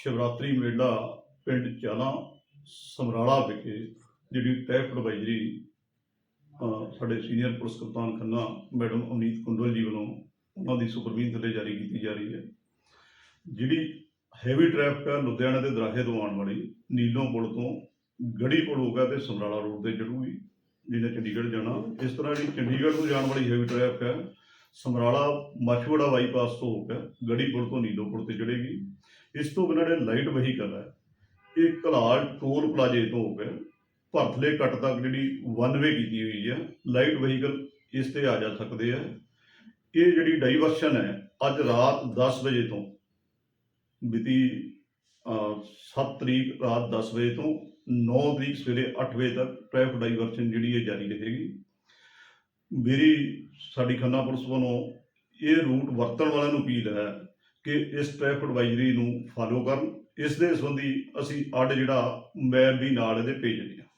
ਸ਼ਿਵਰਾਤਰੀ ਮੇਲਾ ਪਿੰਡ ਚਾਲਾ ਸਮਰਾਲਾ ਵਿਖੇ, ਜਿਹੜੀ ਟ੍ਰੈਫਿਕ ਐਡਵਾਈਜ਼ਰੀ ਸਾਡੇ ਸੀਨੀਅਰ ਪੁਲਿਸ ਕਪਤਾਨ ਖੰਨਾ, ਮੈਡਮ ਅਮਨੀਤ ਕੁੰਡਲ ਜੀ ਵੱਲੋਂ ਉਹਨਾਂ ਦੀ ਸੁਪਰਵੀਨ ਥੱਲੇ ਜਾਰੀ ਕੀਤੀ ਜਾ ਰਹੀ ਹੈ। ਜਿਹੜੀ ਹੈਵੀ ਟ੍ਰੈਫਿਕ ਹੈ ਲੁਧਿਆਣਾ ਦੇ ਦਰਾਹੇ ਤੋਂ ਆਉਣ ਵਾਲੀ, ਨੀਲੋਂ ਪੁਲ ਤੋਂ ਗੜੀ ਪੁਲ ਹੋ ਗਿਆ ਤੇ ਸਮਰਾਲਾ ਰੋਡ ਤੇ ਚੜੂਗੀ ਜਿਹਨੇ ਚੰਡੀਗੜ੍ਹ ਜਾਣਾ। ਇਸ ਤਰ੍ਹਾਂ ਜਿਹੜੀ ਚੰਡੀਗੜ੍ਹ ਤੋਂ ਜਾਣ ਵਾਲੀ ਹੈਵੀ ਟ੍ਰੈਫਿਕ ਹੈ ਸਮਰਾਲਾ ਮਛਵੜਾ ਬਾਈਪਾਸ ਤੋਂ ਹੋ ਕੇ ਗੜੀ ਪੁਲ ਤੋਂ ਨੀਲੋਂ ਪੁਲ ਤੇ ਚੜੇਗੀ ਇਸ ਤੋਂ ਬਿਨਾਂ ਜਿਹੜੇ ਲਾਈਟ ਵਹੀਕਲ ਹੈ, ਇਹ ਕਲਾਲ ਟੋਲ ਪਲਾਜ਼ੇ ਤੋਂ ਹੋ ਕੇ ਭਰਥਲੇ ਕੱਟ ਤੱਕ ਜਿਹੜੀ ਵਨ ਵੇ ਕੀਤੀ ਹੋਈ ਹੈ, ਲਾਈਟ ਵਹੀਕਲ ਇਸ ਤੇ ਆ ਜਾ ਸਕਦੇ ਆ। ਇਹ ਜਿਹੜੀ ਡਾਈਵਰਸ਼ਨ ਹੈ, ਅੱਜ ਰਾਤ 10 ਵਜੇ ਤੋਂ ਮਿਤੀ 7 ਤਰੀਕ ਰਾਤ 10 ਵਜੇ ਤੋਂ 9 ਤਰੀਕ ਸਵੇਰੇ 8 ਵਜੇ ਤੱਕ ਟ੍ਰੈਫਿਕ ਡਾਈਵਰਸ਼ਨ ਜਿਹੜੀ ਹੈ ਜਾਰੀ ਰਹੇਗੀ। ਮੇਰੀ, ਸਾਡੀ ਖੰਨਾ ਪੁਲਿਸ ਵੱਲੋਂ ਇਹ ਰੂਟ ਵਰਤਣ ਵਾਲਿਆਂ ਨੂੰ ਅਪੀਲ ਹੈ ਕਿ ਇਸ ਟ੍ਰੈਫਿਕ ਐਡਵਾਈਜ਼ਰੀ ਨੂੰ ਫਾਲੋ ਕਰਨ। ਇਸ ਦੇ ਸੰਬੰਧੀ ਅਸੀਂ ਅੱਡ ਜਿਹੜਾ ਮੈਪ ਵੀ ਨਾਲ ਇਹਦੇ ਭੇਜਦੇ ਹਾਂ